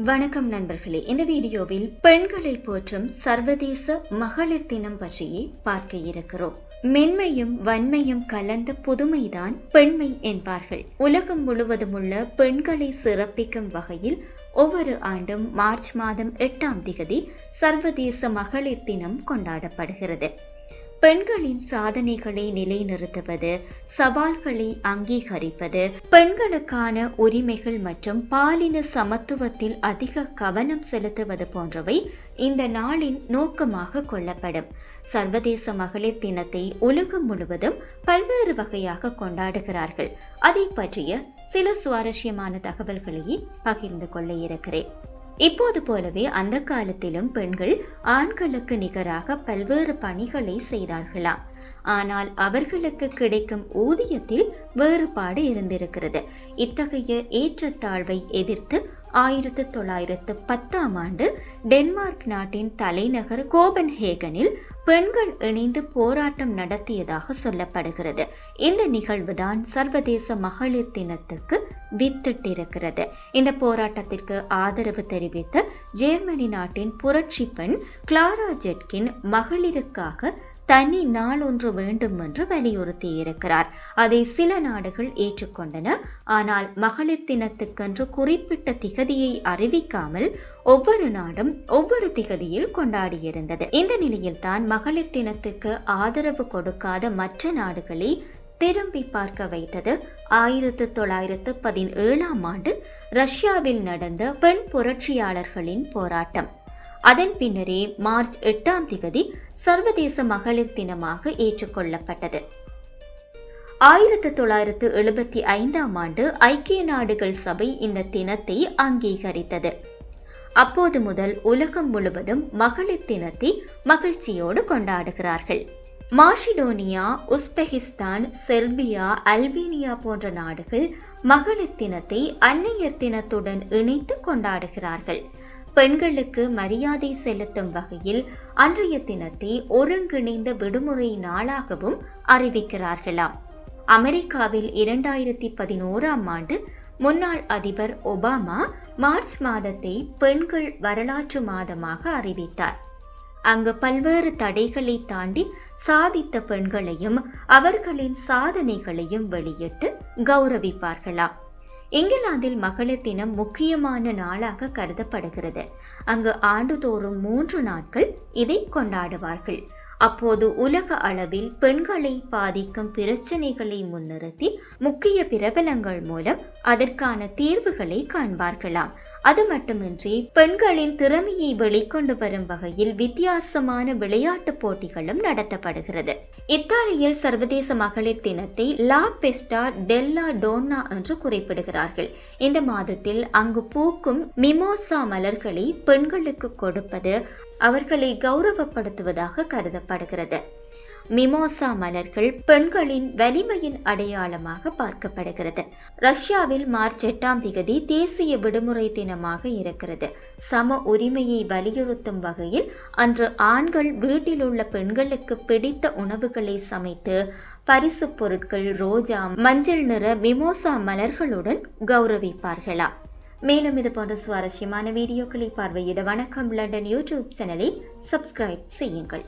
வணக்கம் நண்பர்களே. இந்த வீடியோவில் பெண்களை போற்றும் சர்வதேச மகளிர் தினம் பற்றியே பார்க்க இருக்கிறோம். மென்மையும் வன்மையும் கலந்த புதுமைதான் பெண்மை என்பார்கள். உலகம் முழுவதும் உள்ள பெண்களை சிறப்பிக்கும் வகையில் ஒவ்வொரு ஆண்டும் மார்ச் மாதம் எட்டாம் திகதி சர்வதேச மகளிர் தினம் கொண்டாடப்படுகிறது. பெண்களின் சாதனைகளை நிலைநிறுத்துவது சவால்களை அங்கீகரிப்பது பெண்களுக்கான உரிமைகள் மற்றும் பாலின சமத்துவத்தில் அதிக கவனம் செலுத்துவது போன்றவை இந்த நாளின் நோக்கமாக கொள்ளப்படும். சர்வதேச மகளிர் தினத்தை உலகம் முழுவதும் பல்வேறு வகையாக கொண்டாடுகிறார்கள். அதை பற்றிய சில சுவாரஸ்யமான தகவல்களையே பகிர்ந்து கொள்ள இருக்கிறேன். இப்போது போலவே அந்த காலத்திலும் பெண்கள் ஆண்களுக்கு நிகராக பல்வேறு பணிகளை செய்தார்களாம். ஆனால் அவர்களுக்கு கிடைக்கும் ஊதியத்தில் வேறுபாடு இருந்திருக்கிறது. இத்தகைய ஏற்றத்தாழ்வை எதிர்த்து ஆயிரத்து தொள்ளாயிரத்து பத்தாம் ஆண்டு டென்மார்க் நாட்டின் தலைநகர் கோபன்ஹேகனில் பெண்கள் இணைந்து போராட்டம் நடத்தியதாக சொல்லப்படுகிறது. இந்த நிகழ்வுதான் சர்வதேச மகளிர் தினத்துக்கு வித்திட்டிருக்கிறது. இந்த போராட்டத்திற்கு ஆதரவு தெரிவித்த ஜெர்மனி நாட்டின் புரட்சி பெண் கிளாரா ஜெட்கின் மகளிருக்காக தனி நாள் ஒன்று வேண்டும் என்று வலியுறுத்தி இருக்கிறார். அதை சில நாடுகள் ஏற்றுக்கொண்டன. ஆனால் மகளிர் தினத்துக்கென்று குறிப்பிட்ட திகதியை அறிவிக்காமல் ஒவ்வொரு நாடும் ஒவ்வொரு திகதியில் கொண்டாடியிருந்தது. இந்த நிலையில்தான் மகளிர் தினத்துக்கு ஆதரவு கொடுக்காத மற்ற நாடுகளை திரும்பி பார்க்க வைத்தது. ஆயிரத்து தொள்ளாயிரத்து பதினேழாம் ஆண்டு ரஷ்யாவில் நடந்த பெண் புரட்சியாளர்களின் போராட்டம். அதன் பின்னரே மார்ச் எட்டாம் திகதி சர்வதேச மகளிர் தினமாக ஏற்றுக்கொள்ளப்பட்டது. ஆயிரத்து தொள்ளாயிரத்து எழுபத்தி ஐந்தாம் ஆண்டு ஐக்கிய நாடுகள் சபை இந்த தினத்தை அங்கீகரித்தது. அப்போது முதல் உலகம் முழுவதும் மகளிர் தினத்தை மகிழ்ச்சியோடு கொண்டாடுகிறார்கள். மாஷிடோனியா உஸ்பெகிஸ்தான் செர்பியா அல்பீனியா போன்ற நாடுகள் மகளிர் தினத்தை அன்னையர் தினத்துடன் இணைத்து கொண்டாடுகிறார்கள். பெண்களுக்கு மரியாதை செலுத்தும் வகையில் அன்றைய தினத்தை ஒருங்கிணைந்த விடுமுறை நாளாகவும் அறிவிக்கிறார்களாம். அமெரிக்காவில் இரண்டாயிரத்தி பதினோராம் ஆண்டு முன்னாள் அதிபர் ஒபாமா மார்ச் மாதத்தை பெண்கள் வரலாற்று மாதமாக அறிவித்தார். அங்கு பல்வேறு தடைகளை தாண்டி சாதித்த பெண்களையும் அவர்களின் சாதனைகளையும் வெளியிட்டு கௌரவிப்பார்களாம். இங்கிலாந்தில் மகளிர் தினம் முக்கியமான நாளாக கருதப்படுகிறது. அங்கு ஆண்டுதோறும் மூன்று நாட்கள் இதை கொண்டாடுவார்கள். அப்போது உலக அளவில் பெண்களை பாதிக்கும் பிரச்சனைகளை முன்னிறுத்தி முக்கிய பிரபலங்கள் மூலம் அதற்கான தீர்வுகளை காண்பார்களாம். அது மட்டுமின்றி பெண்களின் திறமையை வெளிக்கொண்டு வரும் வகையில் வித்தியாசமான விளையாட்டு போட்டிகளும் நடத்தப்படுகிறது. இத்தாலியில் சர்வதேச மகளிர் தினத்தை லா பெஸ்டா டெல்லா டோன்னா என்று குறிப்பிடுகிறார்கள். இந்த மாதத்தில் அங்கு பூக்கும் மிமோசா மலர்களை பெண்களுக்கு கொடுப்பது அவர்களை கௌரவப்படுத்துவதாக கருதப்படுகிறது. மிமோசா மலர்கள் பெண்களின் வலிமையின் அடையாளமாக பார்க்கப்படுகிறது. ரஷ்யாவில் மார்ச் எட்டாம் திகதி தேசிய விடுமுறை தினமாக இருக்கிறது. சம உரிமையை வலியுறுத்தும் வகையில் அன்று ஆண்கள் வீட்டில் உள்ள பெண்களுக்கு பிடித்த உணவுகளை சமைத்து பரிசு பொருட்கள் ரோஜா மஞ்சள் நிற மிமோசா மலர்களுடன் கௌரவிப்பார்களா? மேலும் இது போன்ற சுவாரஸ்யமான வீடியோக்களை பார்வையிட வணக்கம். லண்டன் யூடியூப் சேனலை சப்ஸ்கிரைப் செய்யுங்கள்.